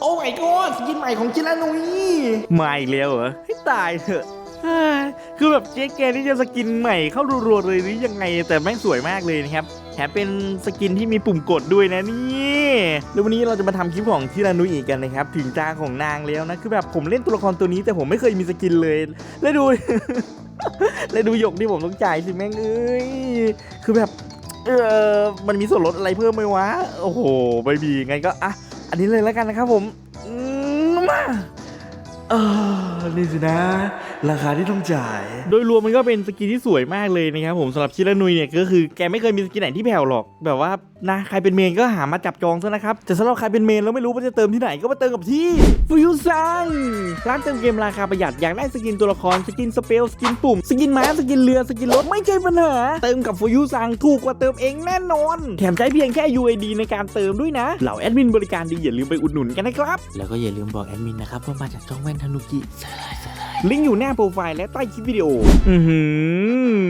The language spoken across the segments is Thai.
โอ้ my god สกินใหม่ของจิรานุยมาอีกแล้วเหรอให้ตายเถอะเฮ้ยคือแบบเจ๊แกนี่จะสกินใหม่เข้ารัวๆเลยหรือยังไง แต่แม่งสวยมากเลยนะครับแถมเป็นสกินที่มีปุ่มกดด้วยนะนี่แล้ววันนี้เราจะมาทำคลิปของทีรานุยอีกกันนะครับ ถึงตาของนางแล้วนะ คือแบบผมเล่นตัวละครตัวนี้แต่ผมไม่เคยมีสกินเลย แล้วดู แล้วดูหยกที่ผมต้องจ่ายสิแม่งเอ้ย คือแบบ เออมันมีส่วนลดอะไรเพิ่มไหมวะ โอ้โหไม่มีงั้นก็อะ อันนี้เลยแล้วกันนะครับผมมาเออนี่สินะ ราคาที่ต้องจ่าย โดยรวมมันก็เป็นสกินที่สวยมากเลยนะครับผมสำหรับชิรานุยเนี่ยก็คือแกไม่เคยมีสกินไหนที่แผ่วหรอก แบบว่านะใครเป็นเมนก็หามาจับจองซะนะครับแต่สำหรับใครเป็นเมนแล้วไม่รู้ว่าจะเติมที่ไหนก็มาเติมกับที่ฟูยูซังร้านเติมเกมราคาประหยัดอยากได้สกินตัวละครสกินสเปลสกินปุ่มสกินม้าสกินเรือสกินรถไม่ใช่ปัญหาเติมกับฟูยูซังถูกกว่าเติมเองแน่นอน แถมใช้เพียงแค่ UID ในการเติมด้วยนะเหล่าแอดมินบริการดีอย่าลืมไปอุดหนุนกันนะครับแล้วก็อย่าลืมบอกแอดมินนะครับว่ามาจากช่องแว่นธนุกิลิ งก์อยู่หน้าโปรไฟล์และใต้คลิปวิดีโอ อือหือ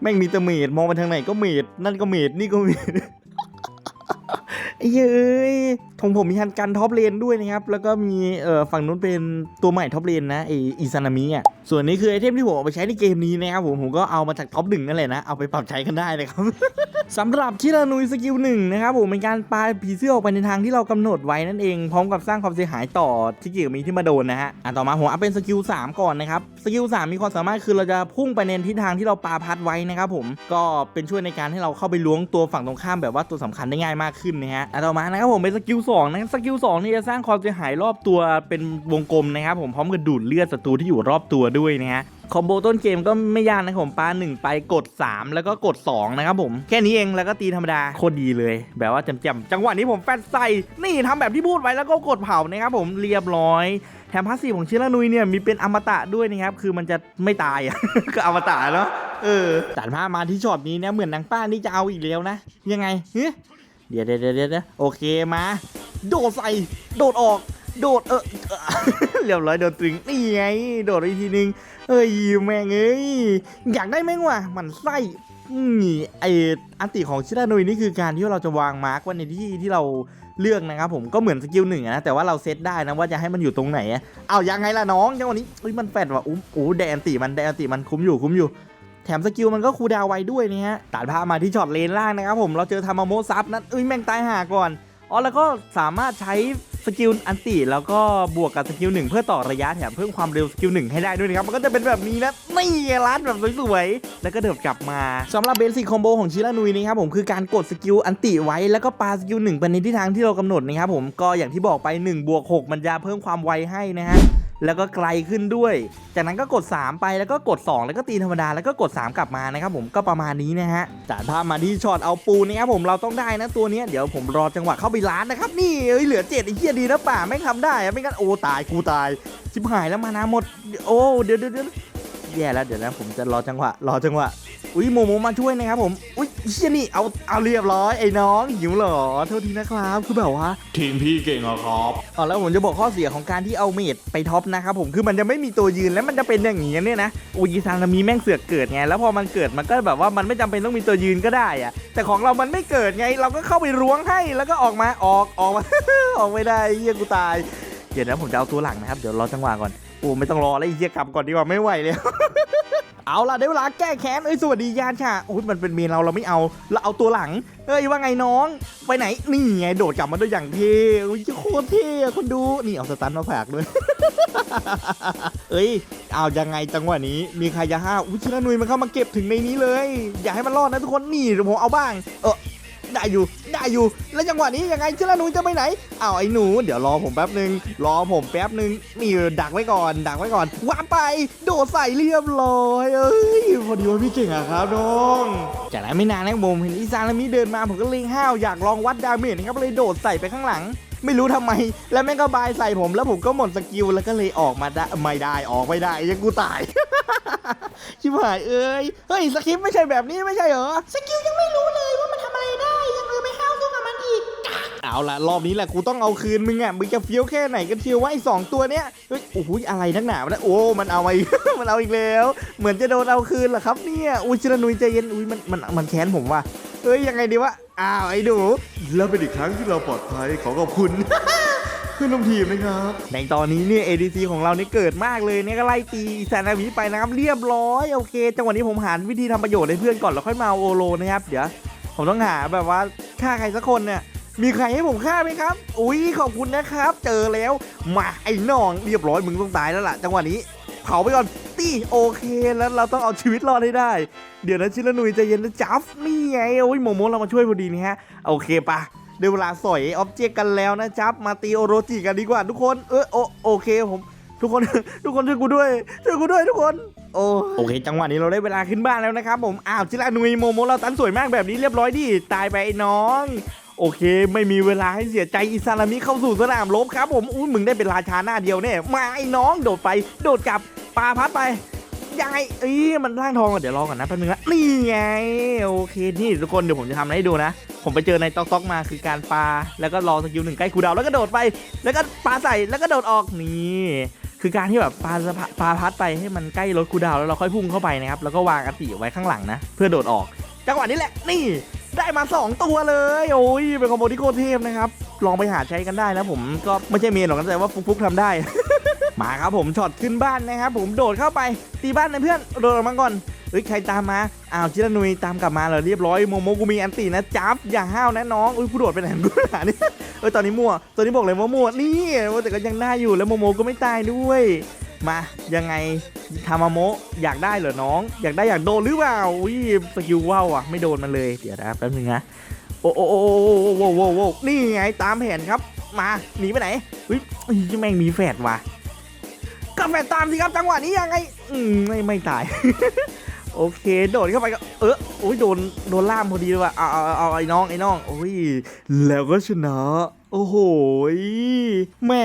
แม่งมีแต่เมดมองไปทางไหนก็เมดนั่นก็เมดนี่ก็เมดไอ้เย้ยของผมมีฮันกันท็อปเลนด้วยนะครับ แล้วก็มีเอ่อฝั่งนู้นเป็นตัวใหม่ท็อปเลนนะไออิซานามิอะส่วนนี้คือไอเทมที่ผมเอาไปใช้ในเกมนี้นะครับผมผมก็เอามาจากท็อปหนึ่งนั่นแหละนะ เอาไปปรับใช้กันได้นะครับ สำหรับชิรานุยสกิลหนึ่งนะครับผมเป็นการปาผีเสื้อออกไปในทางที่เรากำหนดไว้นั่นเอง พร้อมกับสร้างความเสียหายต่อที่เกี่ยวมีที่มาโดนนะฮะอะต่อมาผมเอาเป็นสกิล3ก่อนนะครับสกิล3มีความสามารถคือเราจะพุ่งไปในทิศทางที่เราปาพัดไว้นะครับผมก็เป็นช่วยในการให้เราเข้าไปล้วงตัวฝั่งตรงข้ามแบบว่าตัวสำคัญได้ง่ายมากขึ้นนะฮะอะต่อมานะครับผมเป็นสกิล2นะสกิล2นี่จะสร้างความเสียหายรอบตัวเป็นวงกลมนะครับผมพร้อมกับดูดเลือดศัตรูที่อยู่รอบตัวด้วยนะฮะคอมโบต้นเกมก็ไม่ยากนะครับผมปา1 ไปกด 3 แล้วก็กด 2 นะครับผมแค่นี้เองแล้วก็ตีธรรมดาโคตรดีเลย แบบว่าจำๆจังหวะนี้ผมแฟนใส่นี่ทำแบบที่พูดไว้แล้วก็กดเผานะครับผมเรียบร้อยแถมพาสซีฟของชิรานุยเนี่ยมีเป็นอมตะด้วยนะครับคือมันจะไม่ตายอะก็อมตะเนาะเออตัดภาพมาที่ช็อตนี้เนี่ยเหมือนนางป้านี่จะเอาอีกแล้วนะ ยังไงเฮ้ยเดี๋ยวเดี๋ยวเดี๋ยวเดี๋ยวโอเคมา โดดใส่ โดดออก โดดเออเรียบร้อยโดนตรึงนี่ไง โดดไปทีนึงเอ้ยแม่งเอ้ยอยากได้แม่งว่ะมันไส้นี่ไออันติของชิรานุยนี่คือการที่เราจะวางมาร์กไว้ในที่ที่เราเลือกนะครับผมก็เหมือนสกิลหนึ่งนะแต่ว่าเราเซตได้นะว่าจะให้มันอยู่ตรงไหนอะเอายังไงล่ะน้องจังหวะนี้เฮ้ยมันแฟดว่ะอุ้มโอ้แดนติมันแดนติมันคุ้มอยู่คุ้มอยู่ แถมสกิลมันก็คูดาวไวด้วยนะฮะตัดภาพมาที่ช็อตเลนล่างนะครับผมเราเจอทามาโมซับนั้นเอ้ยแม่งตายห่าก่อน อ๋อแล้วก็สามารถใช้สกิลอันติแล้วก็บวกกับสกิลหนึ่งเพื่อต่อระยะแถมเพิ่มความเร็วสกิลหนึ่งให้ได้ด้วยนะครับ มันก็จะเป็นแบบนี้นะนี่ร้านแบบสวยๆ แล้วก็เดิบกลับมาสำหรับเบสิกคอมโบของชิรานุยนะครับผมคือการกดสกิลอันติไว้แล้วก็ปาสกิลหนึ่งไปในทิศทางที่เรากำหนดนะครับผมก็อย่างที่บอกไป1บวก6มันจะเพิ่มความไวให้นะฮะ แล้วก็ไกลขึ้นด้วย จากนั้นก็กด 3 ไปแล้วก็กด 2 แล้วก็ตีธรรมดาแล้วก็กด 3 กลับมานะครับผมก็ประมาณนี้นะฮะจัดภาพมาที่ช็อตเอาปูนะครับผมเราต้องได้นะตัวนี้เดี๋ยวผมรอจังหวะเข้าไปร้านนะครับนี่เอ้ยเหลือเจ็ดไอ้เหี้ยดีนะป่าไม่งทำได้ไม่งั้นโอ้ตายกูตายชิบหายแล้วมานาหมด โอ้เดี๋ยวเดี๋ยวเดี๋ยวแย่แล้วเดี๋ยวนะผมจะรอจังหวะรอจังหวะ อุ้ยโมโมมาช่วยนะครับผมอุ้ยเชี่ยนี่เอาเอาเรียบร้อยไอ้น้องหิวเหรอโทษทีนะครับคือแบบว่าทีมพี่เก่งอะครับอ๋อแล้วผมจะบอกข้อเสียของการที่เอาเมดไปท็อปนะครับผมคือมันจะไม่มีตัวยืนแล้วมันจะเป็นอย่างนี้เนี่ยนะอุยซานามีแม่งเสือกเกิดไงแล้วพอมันเกิดมันก็แบบว่ามันไม่จำเป็นต้องมีตัวยืนก็ได้อะแต่ของเรามันไม่เกิดไง เราก็เข้าไปล้วงให้แล้วก็ออกมาออกออกมาออกไม่ได้เฮียกูตายเดี๋ยวนะผมจะเอาตัวหลังนะครับเดี๋ยวรอจังหวะก่อนโอ้ไม่ต้องรอแล้วไอ้เฮียกลับก่อนดีกว่าไม่ไหวแล้ว เอาล่ะได้เวลาแก้แค้นเอ้ยสวัสดียานค่ะโอ้ยมันเป็นเมนเราเราไม่เอา เราเอาตัวหลัง เอ้ยว่าไงน้อง ไปไหนนี่ไงโดดกลับมาด้วยอย่างเท่โอ้ยโคตรเท่คนดูนี่เอาสตันมาฝากด้วยเอ้ยเอายังไงจังหวะนี้ มีใครจะห้าวอุ้ยชิรานุยมันเข้ามาเก็บถึงในนี้เลย อย่าให้มันรอดนะทุกคนนี่ผมเอาบ้าง เออได้อยู่ ได้อยู่ แล้วจังหวะนี้ยังไงชิรานุจะไปไหนเอาวไอ้หนู เดี๋ยวรอผมแป๊บหนึ่งรอผมแป๊บหนึ่งนี่ดักไว้ก่อน ดักไว้ก่อนวาไป โดดใส่เรียบร้อยเอ้ยพอดีว่าพี่เก่งอะครับน้องจากนั้นไม่นานนะผมเห็นอีซานแล้วมีเดินมาผมก็เล็งห้าวอยากลองวัดดาเมจนะครับเลยโดดใส่ไปข้างหลังไม่รู้ทำไม แล้วแม่งก็บายใส่ผมแล้วผมก็หมดสกิลแล้วก็เลยออกมาได้ไม่ได้ออกไม่ได้ยังกูตาย ชิบหายเอ้ย เฮ้ยสคริปไม่ใช่แบบนี้ไม่ใช่เหรอ สกิลยังไม่รู้เลย เอาละรอบนี้แหละกูต้องเอาคืนมึงอะมึงจะเฟี้ยวแค่ไหนกันเชียวว่าไอ้สองตัวเนี้ยเฮ้ยโอ้โหอะไรนักหนาวะโอ้มันเอามาอีกมันเอาอีกแล้ว เหมือนจะโดนเอาคืนเหรอครับเนี่ยอุ้ยชิรนุยใจเย็นอุ้ยมันมันมันแค้นผมว่ะเฮ้ยยังไงดีวะอ้าวไอ้ดูและเป็นอีกครั้งที่เราปลอดภัยขอขอบคุณเพื่อนร่วมทีมนะครับในตอนนี้เนี่ย ADC ของเราเนี่ยเกิดมากเลยเนี่ยก็ไล่ตีแซนามิไปนะครับเรียบร้อยโอเค จังหวะนี้ผมหาวิธีทำประโยชน์ให้เพื่อนก่อนแล้วค่อยมาเอาโอโลนะครับ เดี๋ยว ผมต้องหาแบบว่าฆ่าใครสักคนเนี่ย มีใครให้ผมฆ่าไหมครับ อุ้ยขอบคุณนะครับ เจอแล้ว มาไอ้น้องเรียบร้อยมึงต้องตายแล้วล่ะ จังหวะนี้เผาไปก่อนตีโอเคแล้วเราต้องเอาชีวิตรอดให้ได้ เดี๋ยวนะชิลนุยใจเย็นนะจับนี่ไงโอ้ยโมโมเรามาช่วยพอดีนี่ฮะโอเคปะเดี๋ยวเวลาสอยออบเจกต์กันแล้วนะจับมาตีโอโรจิกันดีกว่า ทุกคนเออโอโอเคผมทุกคนทุกคนช่วยกูด้วยช่วยกูด้วยทุกคน โอ้โอเค จังหวะนี้เราได้เวลาขึ้นบ้านแล้วนะครับผมอ้าวชิลานุยโมโมเราตันสวยมากแบบนี้เรียบร้อยดิตายไปไอ้น้อง โอเค ไม่มีเวลาให้เสียใจอิซาลามิเข้าสู่สนามรบครับผมอุ้ยมึงได้เป็นราชาหน้าเดียวเนี่ยมาไอ้น้องโดดไปโดดกลับปาพัดไปยังไงเอ้ยมันร่างทองก่อนเดี๋ยวรอก่อนนะแป๊บนึงนะนี่ไงโอเคนี่ทุกคนเดี๋ยวผมจะทำให้ดูนะ ผมไปเจอในต๊อกต๊อกมาคือการปาแล้วก็รอสกิลหนึ่งใกล้คูดาวแล้วก็โดดไป แล้วก็ปาใส่แล้วก็โดดออกนี่คือการที่แบบปาสะพะปาพัดไปให้มันใกล้รถคูดาวแล้วเราค่อยพุ่งเข้าไปนะครับแล้วก็วางอัติไว้ข้างหลังนะ เพื่อโดดออกจังหวะนี้แหละนี่ ได้มา 2 ตัวเลย โอ้ย เป็นคอมโบที่โคตรเทพนะครับ ลองไปหาใช้กันได้นะผมก็ไม่ใช่เมนหรอกนะแต่ว่าฟุกๆทำได้ มาครับผมช็อตขึ้นบ้านนะครับผมโดดเข้าไปตีบ้านนะเพื่อนโดดออกมาก่อนเฮ้ยใครตามมาอ้าวชิรนุยตามกลับมาเหรอเรียบร้อยโมโมกูมีอันตีนะจับอย่าห้าวนะน้องอุ้ยกูโดดไปไหนกูหานี่เออตอนนี้มั่วตอนนี้บอกเลยว่ามั่วนี่แต่ก็ยังได้อยู่แล้วโมโมก็ไม่ตายด้วย มายังไงทามาโมอยากได้เหรอน้อง อยากได้อยากโดนหรือเปล่าอุ้ยสกิลว่าวอะไม่โดนมันเลยเดี๋ยวนะแป๊บนึงนะโอ้โอ้โอ้โอ้โอ้นี่ไงตามแผนครับ มาหนีไปไหนอุ้ยแม่งมีแฟดว่ะก็แฟดตามสิครับจังหวะนี้ยังไงอืมไม่ไม่ตายโอเค โดดเข้าไปก็เออโอ้ยโดนโดนล่ามพอดีเลยว่ะเอาเอาเอาไอ้น้องไอ้น้องโอ้ยแล้วก็ชนะโอ้โหแม่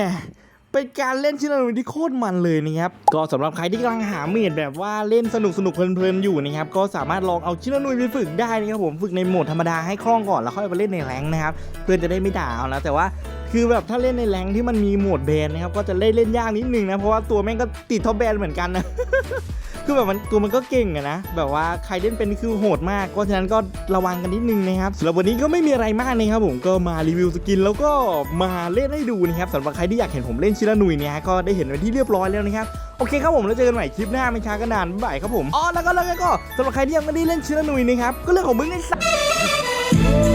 เป็นการเล่นชิลานุที่โคตรมันเลยนะครับก็สำหรับใครที่กำลังหาเมดแบบว่าเล่นสนุกสนุกเพลินๆอยู่นะครับก็สามารถลองเอาชิลานุไปฝึกได้นะครับผมฝึกในโหมดธรรมดาให้คล่องก่อนแล้วค่อยไปเล่นในแรงนะครับเพื่อนจะได้ไม่ด่าเอานะแต่ว่าคือแบบถ้าเล่นในแรงที่มันมีโหมดแบนนะครับก็จะเล่นเล่นยากนิดนึงนะเพราะว่าตัวแม่งก็ติดท็อปแบนเหมือนกันนะ คือแบบมันตัวมันก็เก่งอะนะ แบบว่าใครเล่นเป็นคือโหดมากเพราะฉะนั้นก็ระวังกันนิดนึงนะครับสำหรับวันนี้ก็ไม่มีอะไรมากนะครับผมก็มารีวิวสกินแล้วก็มาเล่นให้ดูนะครับสำหรับใครที่อยากเห็นผมเล่นชิรานุยเนี่ยก็ได้เห็นเป็นที่เรียบร้อยแล้วนะครับโอเคครับผมแล้วเจอกันใหม่คลิปหน้าไม่ช้าก็นานบ๊ายบายครับผมอ๋อแล้วก็แล้วก็สำหรับใครที่ยังไม่ได้เล่นชิรานุยนะครับก็เรื่องของมึงไอ้สัส